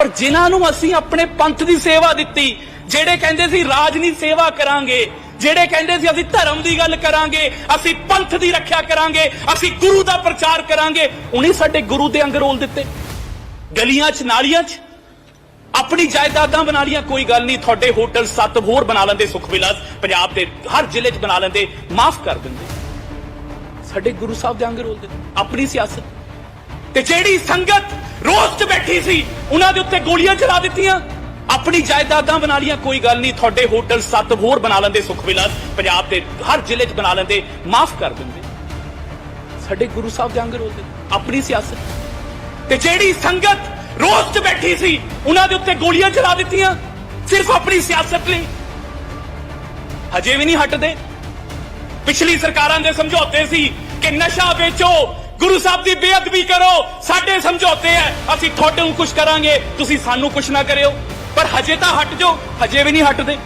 ਪਰ ਜਿਨ੍ਹਾਂ ਨੂੰ ਅਸੀਂ ਆਪਣੇ ਪੰਥ ਦੀ ਸੇਵਾ ਦਿੱਤੀ, ਜਿਹੜੇ ਕਹਿੰਦੇ ਸੀ ਰਾਜ ਦੀ ਸੇਵਾ ਕਰਾਂਗੇ, ਜਿਹੜੇ ਕਹਿੰਦੇ ਸੀ ਅਸੀਂ ਧਰਮ ਦੀ ਗੱਲ ਕਰਾਂਗੇ, ਅਸੀਂ ਪੰਥ ਦੀ ਰੱਖਿਆ ਕਰਾਂਗੇ, ਅਸੀਂ ਗੁਰੂ ਦਾ ਪ੍ਰਚਾਰ ਕਰਾਂਗੇ, ਉਹਨੇ ਸਾਡੇ ਗੁਰੂ ਦੇ ਅੰਗ ਰੋਲ ਦਿੱਤੇ। ਗਲੀਆਂ 'ਚ, ਨਾਲੀਆਂ 'ਚ। ਆਪਣੀ ਜਾਇਦਾਦਾਂ ਬਣਾ ਲੀਆਂ ਕੋਈ ਗੱਲ ਨਹੀਂ, ਤੁਹਾਡੇ ਹੋਟਲ ਸੱਤ ਹੋਰ ਬਣਾ ਲੈਂਦੇ ਸੁਖ ਵਿਲਾਸ, ਪੰਜਾਬ ਦੇ ਹਰ ਜ਼ਿਲ੍ਹੇ 'ਚ ਬਣਾ ਲੈਂਦੇ, ਮਾਫ ਕਰ ਦਿੰਦੇ। ਸਾਡੇ ਗੁਰੂ ਸਾਹਿਬ ਦੇ ਅੰਗ ਰੋਲ ਦਿੱਤੇ, ਆਪਣੀ ਸਿਆਸਤ। ਤੇ ਜਿਹੜੀ ਸੰਗਤ ਰੋਜ਼ ਬੈਠੀ ਸੀ? ਉਹਨਾਂ ਦੇ ਉੱਤੇ ਗੋਲੀਆਂ ਚਲਾ ਦਿੱਤੀਆਂ। ਆਪਣੀ ਜਾਇਦਾਦਾਂ ਬਣਾ ਲੀਆਂ ਕੋਈ ਗੱਲ ਨਹੀਂ, ਤੁਹਾਡੇ ਹੋਟਲ ਸੱਤ ਹੋਰ ਬਣਾ ਲੈਂਦੇ, ਸੁਖ ਪੰਜਾਬ ਦੇ ਹਰ ਜ਼ਿਲ੍ਹੇ 'ਚ ਬਣਾ ਲੈਂਦੇ, ਮਾਫ ਕਰ ਦਿੰਦੇ। ਸਾਡੇ ਗੁਰੂ ਸਾਹਿਬ ਦੇ ਅੰਗ ਆਪਣੀ ਸਿਆਸਤ। ਤੇ ਜਿਹੜੀ ਸੰਗਤ ਰੋਜ਼ 'ਚ ਬੈਠੀ ਸੀ, ਉਹਨਾਂ ਦੇ ਉੱਤੇ ਗੋਲੀਆਂ ਚਲਾ ਦਿੱਤੀਆਂ, ਸਿਰਫ ਆਪਣੀ ਸਿਆਸਤ ਲਈ। ਹਜੇ ਵੀ ਨਹੀਂ ਹਟਦੇ। ਪਿਛਲੀ ਸਰਕਾਰਾਂ ਦੇ ਸਮਝੌਤੇ ਸੀ ਕਿ ਨਸ਼ਾ ਵੇਚੋ ਗੁਰੂ ਸਾਹਿਬ ਦੀ ਬੇਅਦਬੀ ਕਰੋ। ਸਾਡੇ ਸਮਝੌਤੇ ਐ ਅਸੀਂ ਤੁਹਾਡੇ ਨੂੰ ਕੁਝ ਕਰਾਂਗੇ। ਤੁਸੀਂ ਸਾਨੂੰ ਕੁਝ ਨਾ ਕਰਿਓ। ਪਰ ਹਜੇ ਤਾਂ ਹਟ ਜਾਓ। ਹਜੇ ਵੀ ਨਹੀਂ ਹਟਦੇ।